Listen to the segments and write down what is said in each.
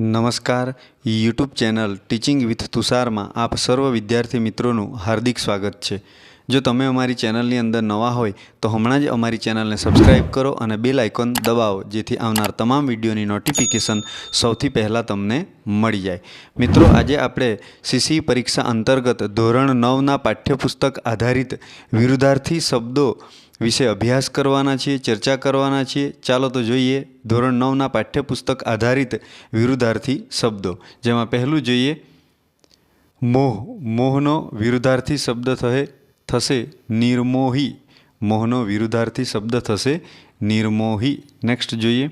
નમસ્કાર. YouTube channel teaching with તુષારમાં આપ સર્વ વિદ્યાર્થી મિત્રોનું હાર્દિક સ્વાગત છે. જો તમે અમારી ચેનલની અંદર નવા હોય, તો હમણાં જ અમારી ચેનલને સબસ્ક્રાઇબ કરો અને બેલ આઇકોન દબાવો, જેથી આવનાર તમામ વિડીયોની નોટિફિકેશન સૌથી પહેલાં તમને મળી જાય. મિત્રો, આજે આપણે સીસી પરીક્ષા અંતર્ગત ધોરણ નવના પાઠ્યપુસ્તક આધારિત વિરુદ્ધાર્થી શબ્દો વિશે અભ્યાસ કરવાના છીએ, ચર્ચા કરવાના છીએ, ચાલો તો જોઈએ ધોરણ નવના પાઠ્યપુસ્તક આધારિત વિરુદ્ધાર્થી શબ્દો. જેમાં પહેલું જોઈએ, મોહ, મોહનો વિરુદ્ધાર્થી શબ્દ થશે થશે નિર્મોહી. મોહનો વિરુદ્ધાર્થી શબ્દ થશે નિર્મોહી. નેક્સ્ટ જોઈએ,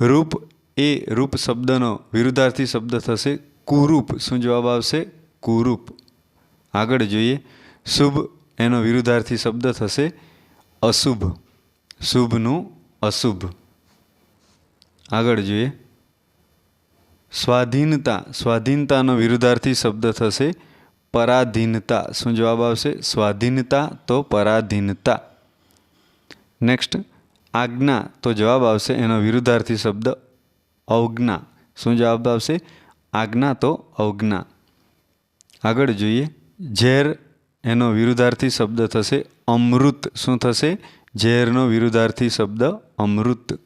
રૂપ એ રૂપ શબ્દનો વિરુદ્ધાર્થી શબ્દ થશે કુરૂપ. શું જવાબ આવશે? કુરૂપ. આગળ જોઈએ, શુભ એનો વિરુદ્ધાર્થી શબ્દ થશે અશુભ. શુભનું અશુભ. આગળ જોઈએ. સ્વાધીનતા. સ્વાધીનતાનો વિરુદ્ધાર્થી શબ્દ થશે પરાધીનતા. શું જવાબ આવશે? સ્વાધીનતા તો પરાધીનતા. નેક્સ્ટ આજ્ઞા તો જવાબ આવશે એનો વિરુદ્ધાર્થી શબ્દ અવજ્ઞા. શું જવાબ આવશે? આજ્ઞા તો અવજ્ઞા. આગળ જોઈએ. ઝેર એનો વિરુદ્ધાર્થી શબ્દ થશે અમૃત. શું થશે? ઝેરનો વિરુદ્ધાર્થી શબ્દ અમૃત.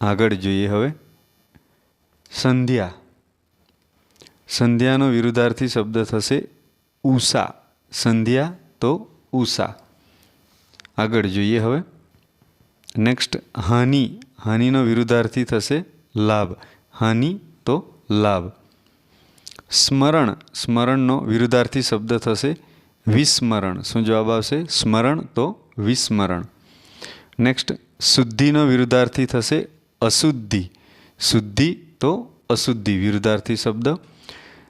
આગળ જોઈએ હવે. સંધ્યા. સંધ્યાનો વિરુદ્ધાર્થી શબ્દ થશે ઉષા. સંધ્યા તો ઉષા. આગળ જોઈએ હવે. નેક્સ્ટ હાનિ. હાનિનો વિરુદ્ધાર્થી થશે લાભ. હાનિ તો લાભ. સ્મરણ, સ્મરણનો વિરુદ્ધાર્થી શબ્દ થશે વિસ્મરણ. શું જવાબ આવશે? સ્મરણ તો વિસ્મરણ. નેક્સ્ટ શુદ્ધિનો વિરુદ્ધાર્થી થશે અશુદ્ધિ. શુદ્ધિ તો અશુદ્ધિ, વિરુદ્ધાર્થી શબ્દ.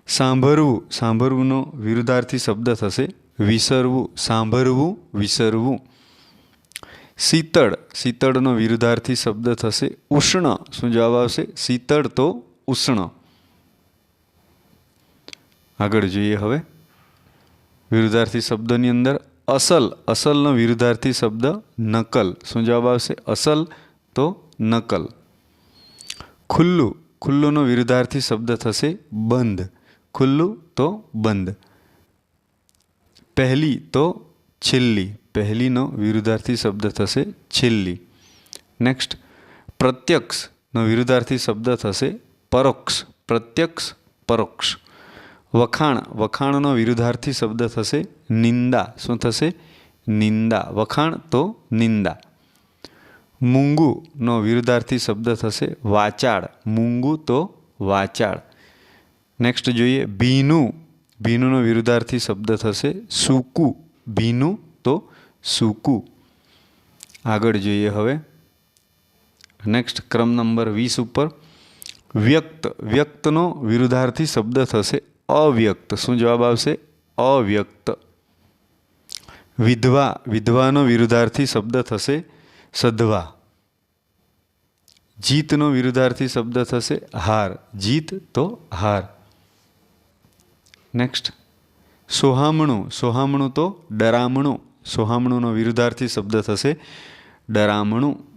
સાંભળવું, સાંભળવુંનો વિરુદ્ધાર્થી શબ્દ થશે વિસરવું. સાંભળવું, વિસરવું. શીતળ, શીતળનો વિરુદ્ધાર્થી શબ્દ થશે ઉષ્ણ. શું જવાબ આવશે? શીતળ તો ઉષ્ણ. આગળ જોઈએ હવે. વિરુદ્ધાર્થી શબ્દોની અંદર અસલ, અસલનો વિરુદ્ધાર્થી શબ્દ નકલ. શું જવાબ આવશે? અસલ તો નકલ. ખુલ્લું, ખુલ્લુંનો વિરુદ્ધાર્થી શબ્દ થશે બંધ. ખુલ્લું તો બંધ. પહેલી તો છેલ્લી. પહેલીનો વિરુદ્ધાર્થી શબ્દ થશે છેલ્લી. નેક્સ્ટ પ્રત્યક્ષનો વિરુદ્ધાર્થી શબ્દ થશે પરોક્ષ. પ્રત્યક્ષ, પરોક્ષ. વખાણ. વખાણનો વિરુદ્ધાર્થી શબ્દ થશે નિંદા. શું થશે? નિંદા. વખાણ તો નિંદા. મૂંગુનો વિરુદ્ધાર્થી શબ્દ થશે વાચાળ. મૂંગુ તો વાચાળ. નેક્સ્ટ જોઈએ ભીનું. ભીનુંનો વિરુદ્ધાર્થી શબ્દ થશે સૂકું. ભીનું તો સૂકું. આગળ જોઈએ હવે. નેક્સ્ટ ક્રમ નંબર વીસ ઉપર. વ્યક્ત. વ્યક્તનો વિરુદ્ધાર્થી શબ્દ થશે અવ્યક્ત. શું જવાબ આવશે? અવ્યક્ત. વિધવા. વિધવાનો વિરુદ્ધાર્થી શબ્દ થશે સધવા જીતનો વિરુદ્ધાર્થી શબ્દ થશે હાર. જીત તો હાર. નેક્સ્ટ સોહામણું. સોહામણું તો ડરામણું. સોહામણુંનો વિરુદ્ધાર્થી શબ્દ થશે ડરામણું.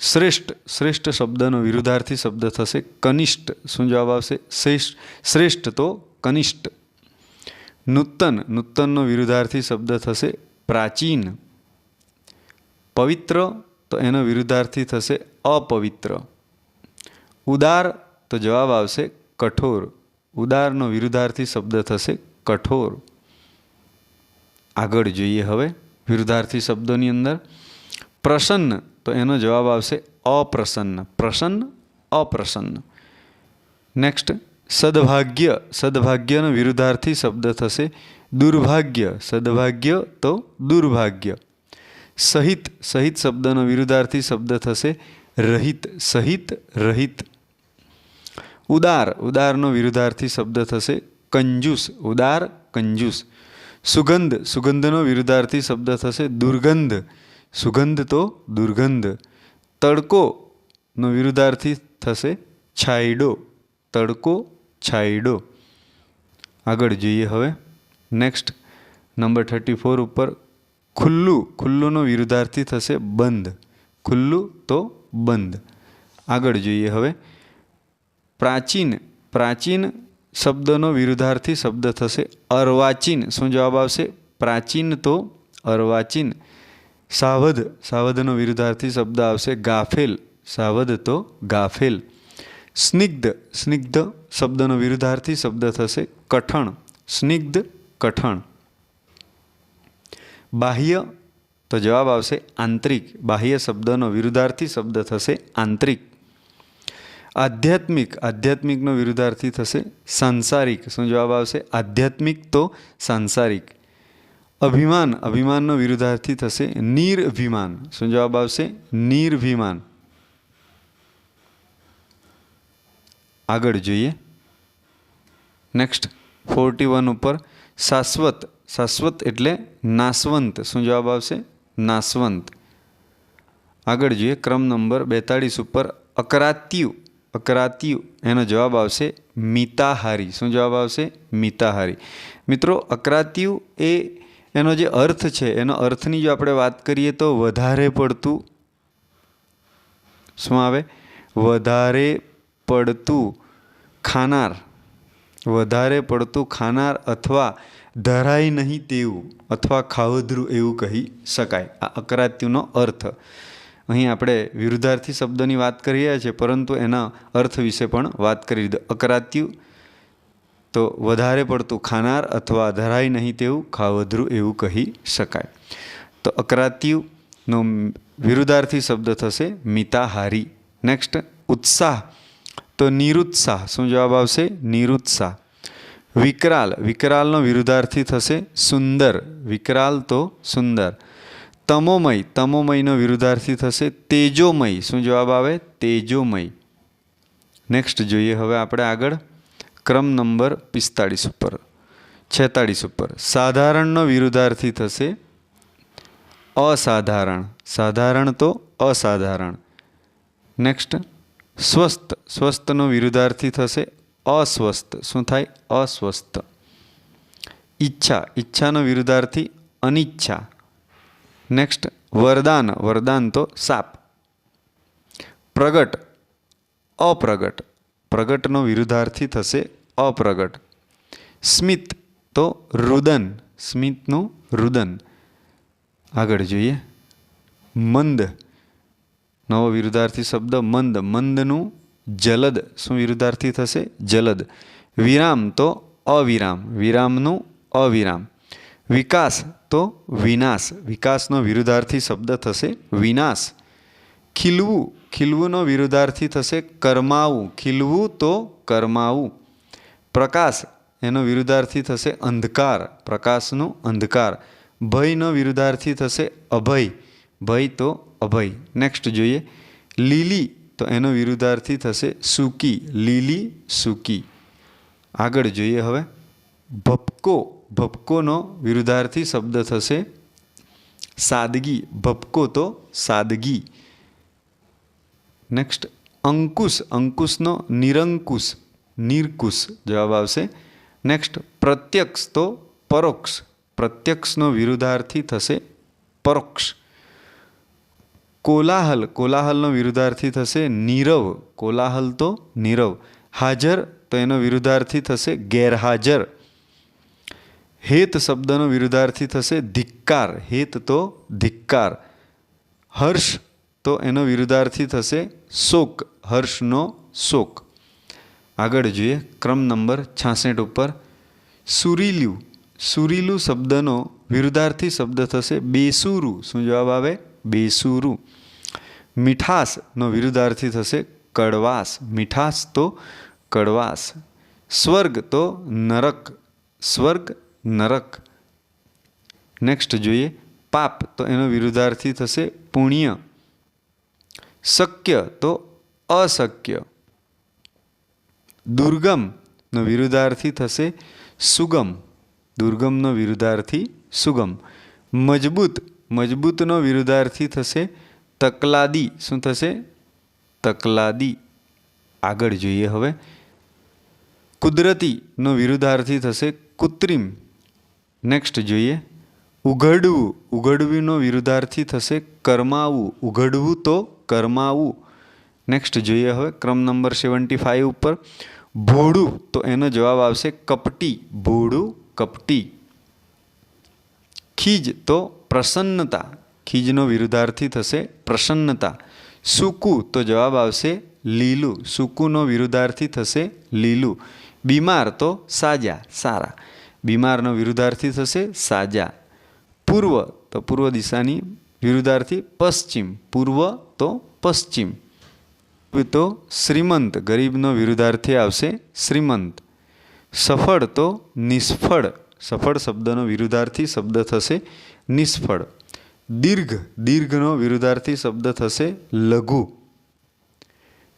શ્રેષ્ઠ શ્રેષ્ઠ શબ્દનો વિરુદ્ધાર્થી શબ્દ થશે, કનિષ્ઠ શું જવાબ આવશે? શ્રેષ્ઠ શ્રેષ્ઠ તો કનિષ્ઠ. નૂતન, નૂતનનો વિરુદ્ધાર્થી શબ્દ થશે, પ્રાચીન. પવિત્ર તો એનો વિરુદ્ધાર્થી થશે, અપવિત્ર. ઉદાર તો જવાબ આવશે, કઠોર. ઉદારનો વિરુદ્ધાર્થી શબ્દ થશે, કઠોર. આગળ જોઈએ હવે વિરુદ્ધાર્થી શબ્દોની અંદર. પ્રસન્ન તો એનો જવાબ આવશે અપ્રસન્ન પ્રસન્ન અપ્રસન્ન નેક્સ્ટ સદભાગ્ય સદભાગ્યનો વિરુદ્ધાર્થી શબ્દ થશે દુર્ભાગ્ય સદભાગ્ય તો દુર્ભાગ્ય સહિત સહિત શબ્દનો વિરુદ્ધાર્થી શબ્દ થશે રહિત સહિત રહિત ઉદાર ઉદારનો વિરુદ્ધાર્થી શબ્દ થશે કંજૂસ ઉદાર કંજૂસ સુગંધ સુગંધનો વિરુદ્ધાર્થી શબ્દ થશે દુર્ગંધ સુગંધ તો દુર્ગંધ. તડકોનો વિરુદ્ધાર્થી થશે છાયડો. તડકો, છાયડો. આગળ જોઈએ હવે. નેક્સ્ટ નંબર થર્ટી ફોર ઉપર ખુલ્લું, ખુલ્લુંનો વિરુદ્ધાર્થી થશે બંધ. ખુલ્લું તો બંધ. આગળ જોઈએ હવે. પ્રાચીન પ્રાચીન શબ્દનો વિરુદ્ધાર્થી શબ્દ થશે અર્વાચીન. શું જવાબ આવશે? પ્રાચીન તો અર્વાચીન. સાવધ, સાવધનો વિરુદ્ધાર્થી શબ્દ આવશે ગાફેલ. સાવધ તો ગાફેલ. સ્નિગ્ધ સ્નિગ્ધ શબ્દનો વિરુદ્ધાર્થી શબ્દ થશે કઠણ. સ્નિગ્ધ, કઠણ. બાહ્ય તો જવાબ આવશે આંતરિક. બાહ્ય શબ્દનો વિરુદ્ધાર્થી શબ્દ થશે આંતરિક. આધ્યાત્મિક, આધ્યાત્મિકનો વિરુદ્ધાર્થી થશે સાંસારિક. શું જવાબ આવશે? આધ્યાત્મિક તો સાંસારિક. અભિમાન, અભિમાનનો વિરુદ્ધાર્થી થશે. નિર્ભિમાન. શું જવાબ આવશે? નિર્ભિમાન. આગળ જોઈએ. નેક્સ્ટ ફોર્ટી વન ઉપર શાશ્વત. શાશ્વત એટલે નાશવંત. શું જવાબ આવશે? નાશવંત. આગળ જોઈએ. ક્રમ નંબર બેતાળીસ ઉપર અકરાત્યુ. અકરાત્યુ. એનો જવાબ આવશે મિતાહારી. શું જવાબ આવશે? મિતાહારી. મિત્રો, અકરાત્યુ એ એનો જે અર્થ છે, એનો અર્થની જો આપણે વાત કરીએ તો વધારે પડતું શું આવે? વધારે પડતું ખાનાર. વધારે પડતું ખાનાર અથવા ધરાય નહીં તેવું અથવા ખાવધરું એવું કહી શકાય. આ અકરાત્યુનો અર્થ. અહીં આપણે વિરુદ્ધાર્થી શબ્દોની વાત કરી રહ્યા છીએ, પરંતુ એના અર્થ વિશે પણ વાત કરી દીધો અકરાત્યુ તો વધારે પડતું ખાનાર અથવા ધરાય નહીં તેવું ખાવધરું એવું કહી શકાય. તો અકરાત્યુનો વિરુદ્ધાર્થી શબ્દ થશે મિતાહારી. નેક્સ્ટ ઉત્સાહ. તો નિરુત્સાહ. શું જવાબ આવશે? નિરુત્સાહ. વિકરાલ. વિકરાલનો વિરુદ્ધાર્થી થશે સુંદર. વિકરાલ તો સુંદર. તમોમય. તમોમયનો વિરુદ્ધાર્થી થશે તેજોમય. શું જવાબ આવે? તેજોમય. નેક્સ્ટ જોઈએ હવે આપણે આગળ. ક્રમ નંબર પિસ્તાળીસ ઉપર, છેતાળીસ ઉપર. સાધારણનો વિરુદ્ધાર્થી થશે અસાધારણ. સાધારણ તો અસાધારણ. નેક્સ્ટ સ્વસ્થ. સ્વસ્થનો વિરુદ્ધાર્થી થશે અસ્વસ્થ. શું થાય? અસ્વસ્થ. ઈચ્છા. ઈચ્છાનો વિરુદ્ધાર્થી અનિચ્છા. નેક્સ્ટ વરદાન. વરદાન તો સાપ. પ્રગટ. અપ્રગટ. પ્રગટનો વિરુદ્ધાર્થી થશે અપ્રગટ. સ્મિત તો રુદન, સ્મિતનું રુદન. આગળ જોઈએ. મંદ. નવો વિરુદ્ધાર્થી શબ્દ મંદ. મંદનું જલદ. શું વિરુદ્ધાર્થી થશે? જલદ. વિરામ તો અવિરામ. વિરામનું અવિરામ. વિકાસ તો વિનાશ. વિકાસનો વિરુદ્ધાર્થી શબ્દ થશે વિનાશ. ખીલવું. ખીલવુંનો વિરુદ્ધાર્થી થશે કર્માવું. ખીલવું તો કર્માવું. પ્રકાશ, એનો વિરુદ્ધાર્થી થશે અંધકાર, પ્રકાશનું અંધકાર. ભયનો વિરુદ્ધાર્થી થશે અભય, ભય તો અભય. નેક્સ્ટ જોઈએ. લીલી તો એનો વિરુદ્ધાર્થી થશે સૂકી, લીલી, સૂકી. આગળ જોઈએ હવે. ભપકો, ભપકોનો વિરુદ્ધાર્થી શબ્દ થશે સાદગી, ભપકો તો સાદગી. નેક્સ્ટ અંકુશ, અંકુશનો નિરંકુશ. નિર્કુશ જવાબ આવશે. નેક્સ્ટ પ્રત્યક્ષ તો પરોક્ષ. પ્રત્યક્ષનો વિરુદ્ધાર્થી થશે પરોક્ષ. કોલાહલ, કોલાહલનો વિરુદ્ધાર્થી થશે નીરવ. કોલાહલ તો નીરવ. હાજર તો એનો વિરુદ્ધાર્થી થશે ગેરહાજર. હેત શબ્દનો વિરુદ્ધાર્થી થશે ધિક્કાર. હેત તો ધિક્કાર. હર્ષ તો એનો વિરુદ્ધાર્થી થશે શોક. હર્ષનો શોક. આગળ જોઈએ. ક્રમ નંબર છાસઠ ઉપર સુરીલું સુરીલું શબ્દનો વિરુદ્ધાર્થી શબ્દ થશે બેસુરું. શું જવાબ આવે? બેસુરું. મીઠાશનો વિરુદ્ધાર્થી થશે કડવાશ. મીઠાશ તો કડવાશ. સ્વર્ગ તો નરક. સ્વર્ગ નરક. નેક્સ્ટ જોઈએ. પાપ તો એનો વિરુદ્ધાર્થી થશે પુણ્ય. શક્ય તો અશક્ય. દુર્ગમનો વિરુદ્ધાર્થી થશે સુગમ. દુર્ગમનો વિરુદ્ધાર્થી સુગમ. મજબૂત મજબૂતનો વિરુદ્ધાર્થી થશે તકલાદી. શું થશે? તકલાદી. આગળ જોઈએ હવે. કુદરતીનો વિરુદ્ધાર્થી થશે કૃત્રિમ. નેક્સ્ટ જોઈએ. ઉઘડવું ઉઘડવીનો વિરુદ્ધાર્થી થશે કરમાવું. ઉઘડવું તો કરમાવું. નેક્સ્ટ જોઈએ હવે, ક્રમ નંબર સેવન્ટી ફાઇવ ઉપર. ભોળું. તો એનો જવાબ આવશે કપટી. ભોળું, કપટી. ખીજ તો પ્રસન્નતા. ખીજનો વિરુદ્ધાર્થી થશે પ્રસન્નતા. સૂકું તો જવાબ આવશે લીલું. સૂકુંનો વિરુદ્ધાર્થી થશે લીલું. બીમાર તો સાજા, સારા. બીમારનો વિરુદ્ધાર્થી થશે સાજા. પૂર્વ તો પૂર્વ દિશાની વિરુદ્ધાર્થી પશ્ચિમ. પૂર્વ તો પશ્ચિમ. તો શ્રીમંત, ગરીબનો વિરુદ્ધાર્થી આવશે શ્રીમંત. સફળ તો નિષ્ફળ. સફળ શબ્દનો વિરુદ્ધાર્થી શબ્દ થશે નિષ્ફળ. દીર્ઘ, દીર્ઘનો વિરુદ્ધાર્થી શબ્દ થશે લઘુ.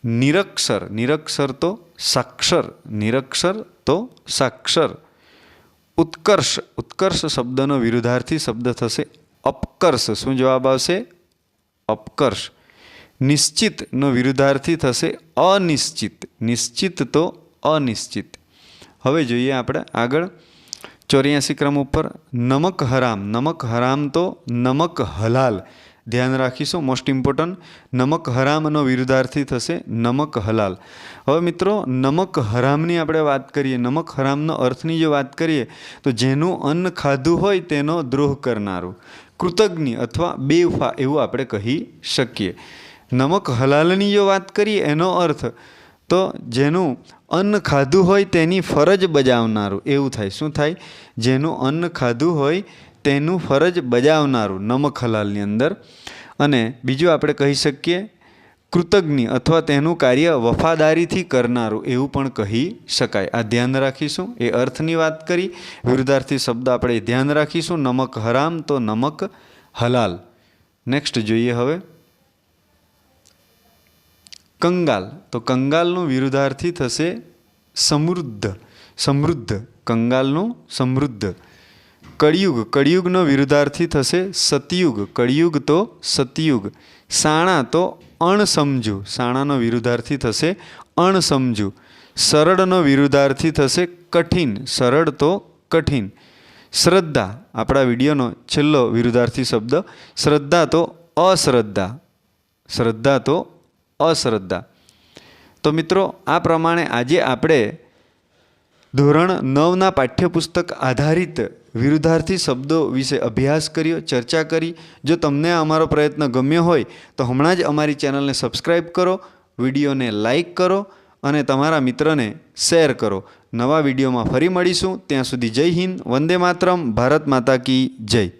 નિરક્ષર નિરક્ષર તો સાક્ષર. નિરક્ષર તો સાક્ષર. ઉત્કર્ષ ઉત્કર્ષ શબ્દનો વિરુદ્ધાર્થી શબ્દ થશે અપકર્ષ. શું જવાબ આવશે? અપકર્ષ. નિશ્ચિતનો વિરુદ્ધાર્થી થશે અનિશ્ચિત. નિશ્ચિત તો અનિશ્ચિત. હવે જોઈએ આપણે આગળ ચોર્યાસી ક્રમ ઉપર નમક હરામ. નમક હરામ તો નમક હલાલ. ધ્યાન રાખીશું મોસ્ટ ઇમ્પોર્ટન્ટ નમક હરામનો વિરુદ્ધાર્થી થશે નમક હલાલ. હવે મિત્રો, નમક હરામની આપણે વાત કરીએ. નમક હરામનો અર્થની જો વાત કરીએ, તો જેનું અન્ન ખાધું હોય તેનો દ્રોહ કરનારું. કૃતજ્ઞ અથવા બેવફા એવું આપણે કહી શકીએ. નમક હલાલની જો વાત કરીએ, એનો અર્થ તો જેનું અન્ન ખાધું હોય તેની ફરજ બજાવનારું. એવું થાય. શું થાય? જેનું અન્ન ખાધું હોય તેનું ફરજ બજાવનારું નમક હલાલની અંદર. અને બીજું આપણે કહી શકીએ, કૃતજ્ઞ અથવા તેનું કાર્ય વફાદારીથી કરનારું એવું પણ કહી શકાય. આ ધ્યાન રાખીશું. એ અર્થની વાત કરી. વિરુદ્ધાર્થી શબ્દ આપણે ધ્યાન રાખીશું. નમક હરામ તો નમક હલાલ. નેક્સ્ટ જોઈએ હવે. કંગાલ. તો કંગાલનો વિરુદ્ધાર્થી થશે સમૃદ્ધ. સમૃદ્ધ. કંગાલનું સમૃદ્ધ. કળિયુગ. કળિયુગનો વિરુદ્ધાર્થી થશે સતયુગ. કળિયુગ તો સતયુગ. સાણા તો અણસમજુ. સાણાનો વિરુદ્ધાર્થી થશે અણસમજુ. સરળનો વિરુદ્ધાર્થી થશે કઠિન. સરળ તો કઠિન. શ્રદ્ધા. આપણા વિડીયોનો છેલ્લો વિરુદ્ધાર્થી શબ્દ. શ્રદ્ધા તો અશ્રદ્ધા. શ્રદ્ધા તો અશ્રદ્ધા. તો મિત્રો, આ પ્રમાણે આજે આપણે ધોરણ નવના પાઠ્યપુસ્તક આધારિત વિરુદ્ધાર્થી શબ્દો વિશે અભ્યાસ કર્યો, ચર્ચા કરી. જો તમને અમારો પ્રયત્ન ગમ્યો હોય, તો હમણાં જ અમારી ચેનલને સબસ્ક્રાઈબ કરો, વિડીયોને લાઈક કરો અને તમારા મિત્રને શેર કરો. નવા વિડીયોમાં ફરી મળીશું. ત્યાં સુધી જય હિન્દ, વંદે માતરમ, ભારત માતા કી જય.